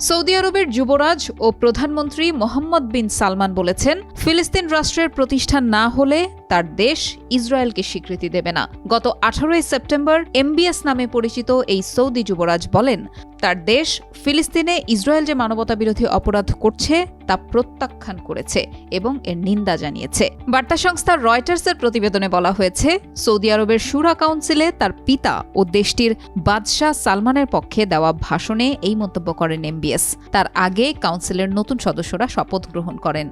Saudi আরবের যুবরাজ ও প্রধানমন্ত্রী মোহাম্মদ বিন সালমান বলেছেন ফিলিস্তিন রাষ্ট্রের প্রতিষ্ঠান না হলে তার দেশ ইসরায়েলকে স্বীকৃতি দেবে না। গত আঠারোই সেপ্টেম্বর এমবিএস নামে পরিচিত এই সৌদি যুবরাজ বলেন, তার দেশ ফিলিস্তিনে ইসরায়েল যে মানবতাবিরোধী অপরাধ করছে, তা প্রত্যাখ্যান করেছে এবং এর নিন্দা জানিয়েছে। বার্তা সংস্থা রয়টার্সের প্রতিবেদনে বলা হয়েছে, সৌদি আরবের সুরা কাউন্সিলে তার পিতা ও দেশটির বাদশাহ সালমানের পক্ষে দেওয়া ভাষণে এই মন্তব্য করেন এমবিএস। তার আগে কাউন্সিলের নতুন সদস্যরা শপথ গ্রহণ করেন।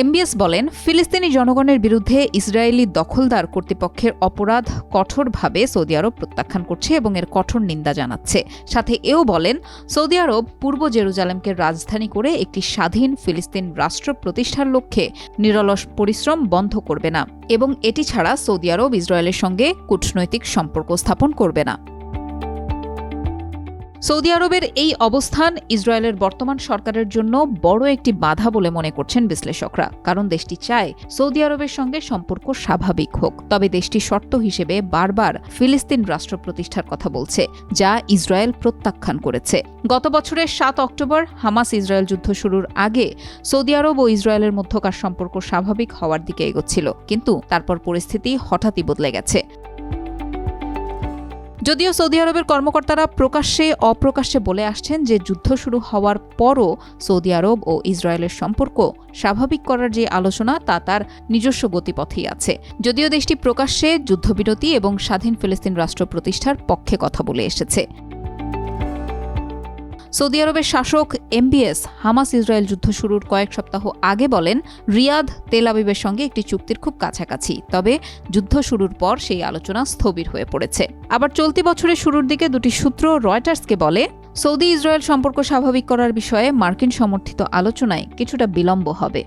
এমবিএস বলেন, ফিলিস্তিনি জনগণের বিরুদ্ধে ইসরায়েলি দখলদার কর্তৃপক্ষের অপরাধ কঠোরভাবে সৌদি আরব প্রত্যাখ্যান করছে এবং এর কঠোর নিন্দা জানাচ্ছে। সাথে এও বলেন, সৌদি আরব পূর্ব জেরুজালেমকে রাজধানী করে একটি স্বাধীন ফিলিস্তিন রাষ্ট্র প্রতিষ্ঠার লক্ষ্যে নিরলস পরিশ্রম বন্ধ করবে না এবং এটি ছাড়া সৌদি আরব ইসরায়েলের সঙ্গে কূটনৈতিক সম্পর্ক স্থাপন করবে না। সৌদি আরবের এই অবস্থান ইসরায়েলের বর্তমান সরকারের জন্য বড় একটি বাধা বলে মনে করছেন বিশ্লেষকরা। কারণ দেশটি চায় সৌদি আরবের সঙ্গে সম্পর্ক স্বাভাবিক হোক। তবে দেশটি শর্ত হিসেবে বারবার ফিলিস্তিন রাষ্ট্র প্রতিষ্ঠার কথা বলছে, যা ইসরায়েল প্রত্যাখ্যান করেছে। গত বছরের সাত অক্টোবর হামাস ইসরায়েল যুদ্ধ শুরুর আগে সৌদি আরব ও ইসরায়েলের মধ্যকার সম্পর্ক স্বাভাবিক হওয়ার দিকে এগোচ্ছিল। কিন্তু তারপর পরিস্থিতি হঠাৎই বদলে গেছে। যদিও সৌদি আরবের কর্মকর্তারা প্রকাশ্যে অপ্রকাশ্যে বলে আসছেন যে যুদ্ধ শুরু হওয়ার পরও সৌদি আরব ও ইসরায়েলের সম্পর্ক স্বাভাবিক করার যে আলোচনা, তা তার নিজস্ব গতিপথেই আছে। যদিও দেশটি প্রকাশ্যে যুদ্ধবিরতি এবং স্বাধীন ফিলিস্তিন রাষ্ট্র প্রতিষ্ঠার পক্ষে কথা বলে এসেছে। সৌদি আরবের শাসক এমবিএস হামাস ইসরায়েল যুদ্ধ শুরুর কয়েক সপ্তাহ আগে বলেন, রিয়াদ তেল আবিবের সঙ্গে একটি চুক্তির খুব কাছাকাছি। তবে যুদ্ধ শুরুর পর সেই আলোচনা স্থবির হয়ে পড়েছে। আবার চলতি বছরের শুরুর দিকে দুটি সূত্র রয়টার্সকে বলে, সৌদি ইসরায়েল সম্পর্ক স্বাভাবিক করার বিষয়ে মার্কিন সমর্থিত আলোচনায় কিছুটা বিলম্ব হবে।